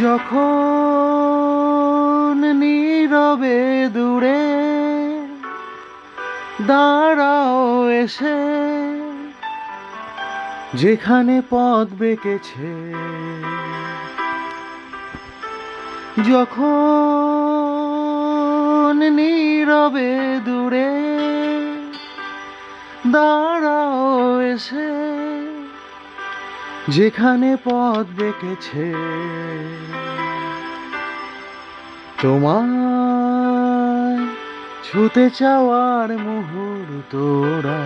যখন দাঁড়াও এসে। যেখানে পথ বেঁকেছে যখন নীরবে দূরে দাঁড়াও এসে। যেখানে পথ বেঁকেছে তোমায় ছুতে চাওয়ার মুহূর্তরা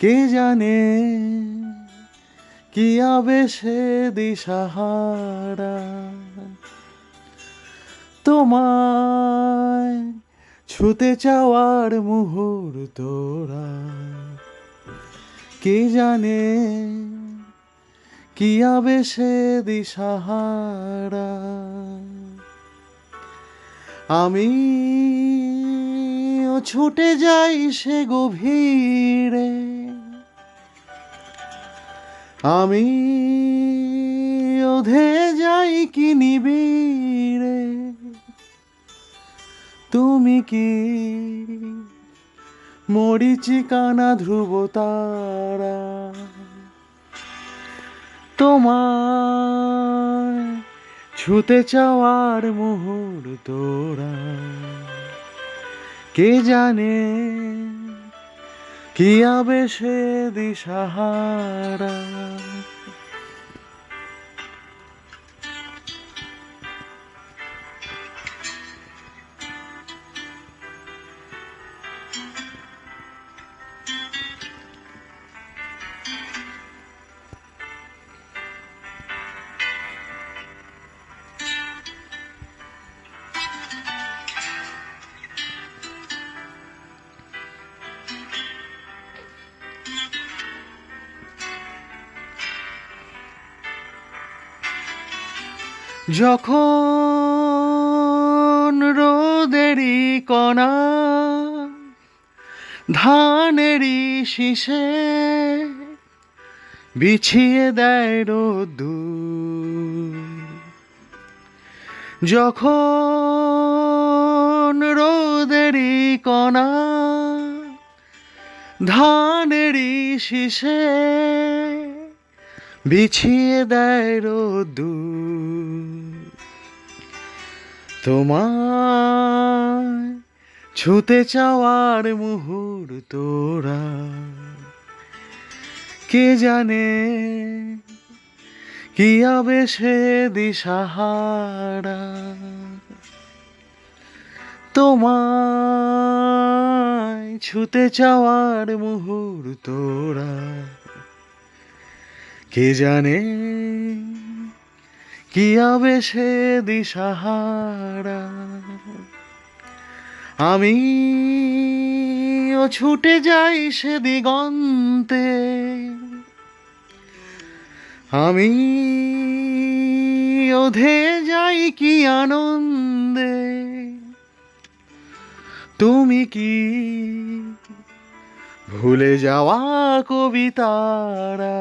কে জানে কি আবেশে দিশাহারা। তোমায় ছুতে চাওয়ার মুহূর্তরা কে জানে কি আবেশে দিশাহারা। আমি ছুটে যাই সে গভীরে। আমি ওধে যাই কি নিবিড়ে। তুমি কি মরিচিকানা ধ্রুব তারা? তোমায় ছুতে চাওয়ার মুহূর্তরা কে জানে কি আবেশে দিশাহারা? যখন রোদেরই কণা ধানেরই শীষে বিছিয়ে দেয় রোদ্দুর। যখন রোদেরই কণা ধানেরই শীষে বিছিয়ে দেয় রোদ্দুর। তোমায় ছুতে চাওয়ার মুহূর্তরা কে জানে কি আবেশে দিশাহারা। তোমায় ছুতে চাওয়ার মুহূর্তরা কে জানে কি আবেশে দিশাহারা? আমি ছুটে যাই সে দিগন্তে। আমি ওধে যাই কি আনন্দে। তুমি কি ভুলে যাওয়া কবিতারা?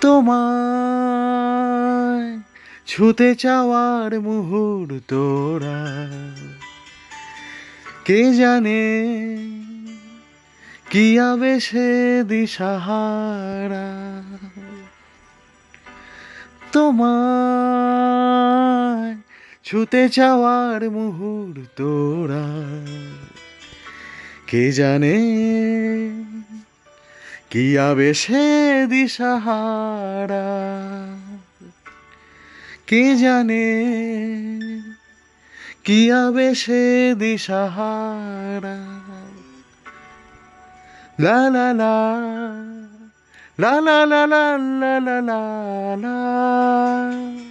তোমায় ছুতে চাওয়ার মুহূর্তরা কে জানে কি আবেশে দিশাহারা। তোমায় ছুতে চাওয়ার মুহূর্তরা কে জানে কি আবেশে দিশাহারা কে জানে কি আবেশে দিশাহারা লা লা লা La la la la la la la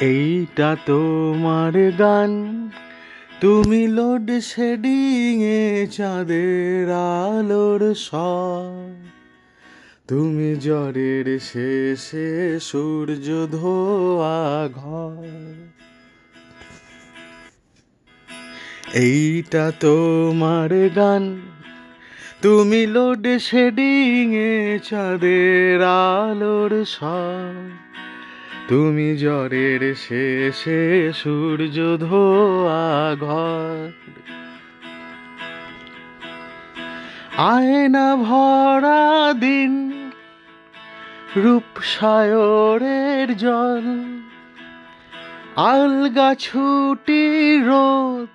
এইটা তোমার গান। তুমি লোড শেডিং এ চাঁদের আলোর সর তুমি জ্বরের শেষে সূর্য ধোয়া ঘর। এইটা তোমার গান। তুমি লোড শেডিং এ চাঁদের আলোর সর তুমি জ্বরের শেষে সূর্য ধোয়া ঘর। আয়না ভরা দিন রূপসায়রের জল। আলগা ছুটি রোদ,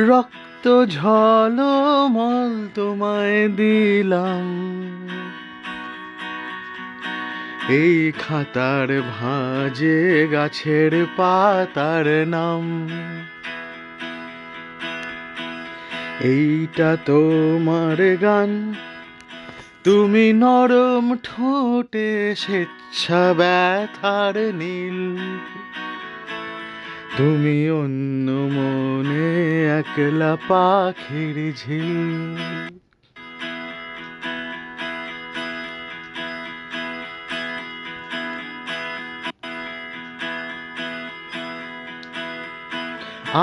রক্ত ঝলমল তোমায় দিলাম। এই খাতার ভাঁজে গাছের পাতার নাম। এইটা তোমার গান। তুমি নরম ঠোঁটে স্বেচ্ছা ব্যথার নীল। তুমি অন্য মনে একলা পাখির ঝিল।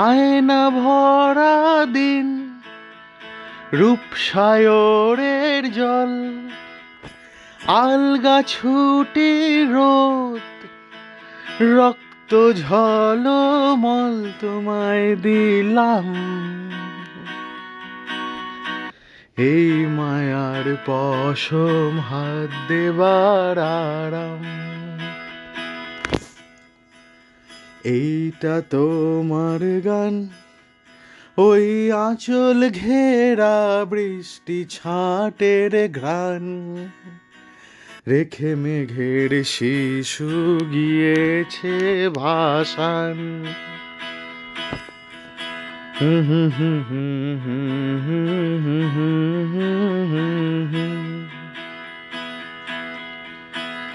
আয়না ভরা দিন রূপসায়রের জল, আলগা ছুটি রোদ, রক্ত ঝলমল তোমায় দিলাম। এই মায়ার পশম হাত দেবার আরাম। এইটা তোমার গান ওই আঁচল ঘেরা বৃষ্টি ছাটের ঘ্রাণ রেখে মেঘের শিশু গিয়েছে ভাসান হুম হুম হুম হুম হুম হুম হুম হুম হুম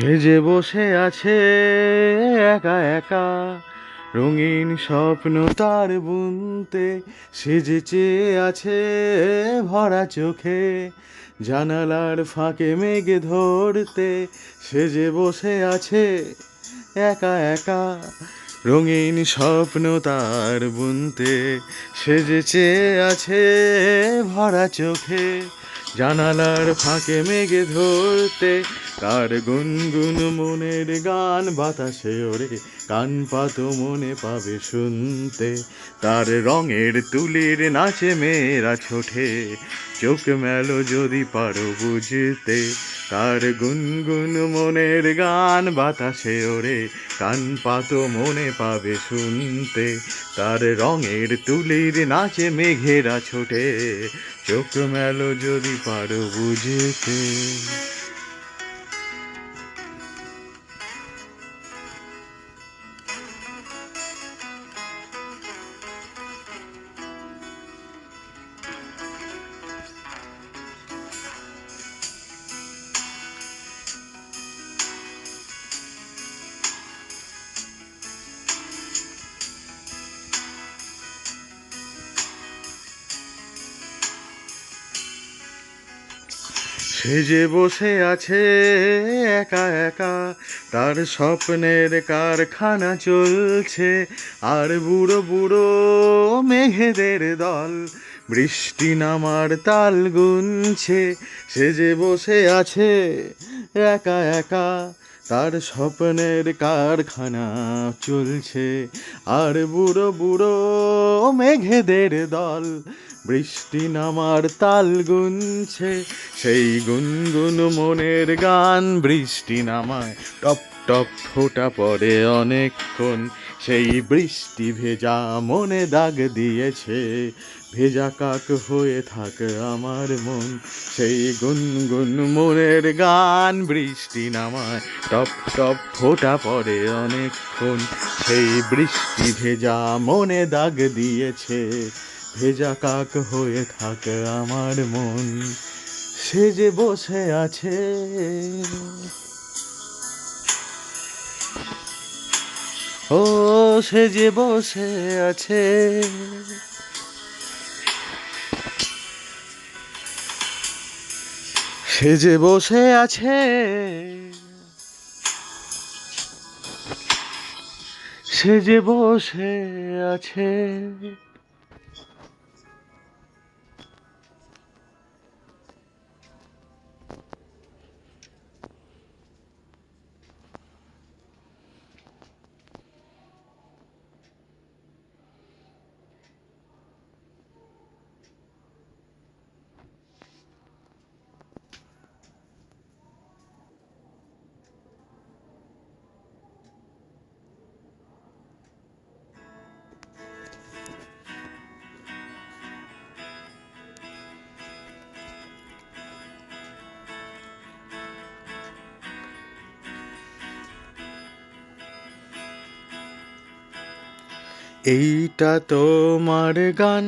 সে যে বসে আছে একা একা, রঙিন স্বপ্ন তার বুনতে, সে যে চেয়ে আছে ভরা চোখে, জানালার ফাঁকে মেঘে ধরতে, সে যে বসে আছে একা একা, রঙিন স্বপ্ন তার বুনতে, সে যে চেয়ে আছে ভরা চোখে জানালার ফাঁকে মেঘে ধরতে, তার গুনগুন মনের গান বাতাসে ওরে কান পাতো মনে পাবে শুনতে। তার রঙের তুলির নাচে মেয়েরা ছোটে, চোখ মেলো যদি পারো বুঝতে। তার গুনগুন মনের গান বাতাসে ওরে কান পাতো মনে পাবে শুনতে। তার রঙের তুলির নাচে মেঘেরা ছোটে চোখ মেলো যদি পারো বুঝতে। সে যে বসে আছে একা একা, তার স্বপ্নের কারখানা চলছে। আর বুড়ো বুড়ো মেঘেদের দল, বৃষ্টি নামার তাল গুনছে। সে যে বসে আছে একা একা, তার স্বপ্নের কারখানা চলছে। আর বুড়ো বুড়ো মেঘেদের দল বৃষ্টি নামার তাল গুনছে, সেই গুনগুন মনের গান। বৃষ্টি নামায়, টপ টপ ফোটা পড়ে অনেকক্ষণ। সেই বৃষ্টি ভেজা মনে দাগ দিয়েছে, ভেজা কাক হয়ে থাক আমার মন। সেই গুনগুন মনের গান, বৃষ্টি নামায়, টপ টপ ফোটা পড়ে অনেকক্ষণ। সেই বৃষ্টি ভেজা মনে দাগ দিয়েছে ভেজা কাক হয়ে থাক আমার মন, সে যে বসে আছে। ও, সে যে বসে আছে। সে যে বসে আছে। সে যে বসে আছে। এইটা তোমার গান।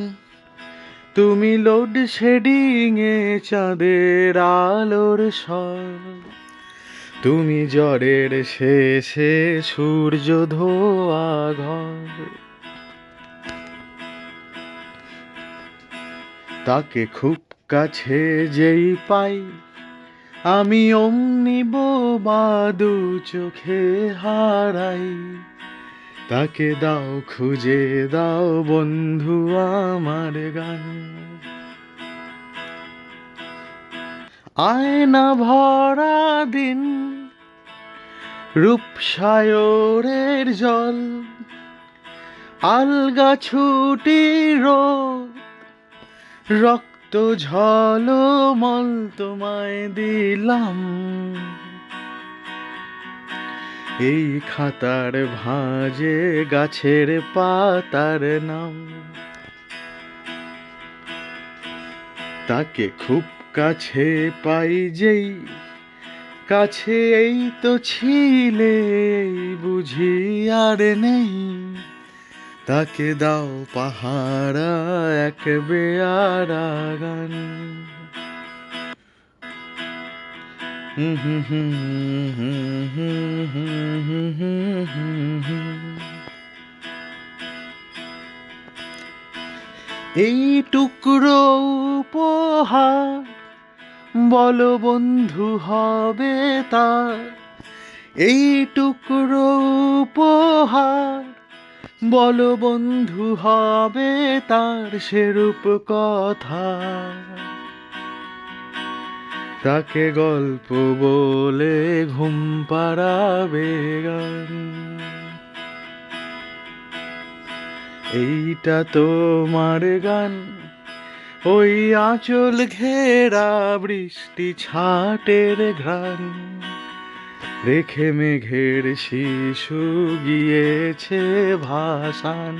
তুমি লোড শেডিং এ চাঁদের আলোর স্বর তুমি জ্বরের শেষে সূর্য ধোয়া ঘর। তাকে খুব কাছে যেই পাই, আমি অমনি বোবা দু চোখে হারাই। তাকে দাও, খুঁজে দাও বন্ধু আমার গান। আয়না ভরা দিন রূপসায়রের জল, আলগা ছুটি রোদ, রক্ত ঝলমল তোমায় দিলাম। এই খাতার ভাঁজে গাছের পাতার নাম। তাকে খুব কাছে পাই যেই, কাছে এই তো ছিলে, বুঝি আর নেই। তাকে দাও পাহারা এক বেয়ারা গান। এই টুকরো উপহার বলো বন্ধু হবে তার। এই টুকরো উপহার বলো বন্ধু হবে তার সেরূপ কথা। তাকে গল্প বলে ঘুম পাড়াবে গান। এইটা তোমার গান। ওই আঁচল ঘেরা বৃষ্টি ছাটের ঘ্রাণ। রেখে মেঘের শিশু গিয়েছে ভাসান।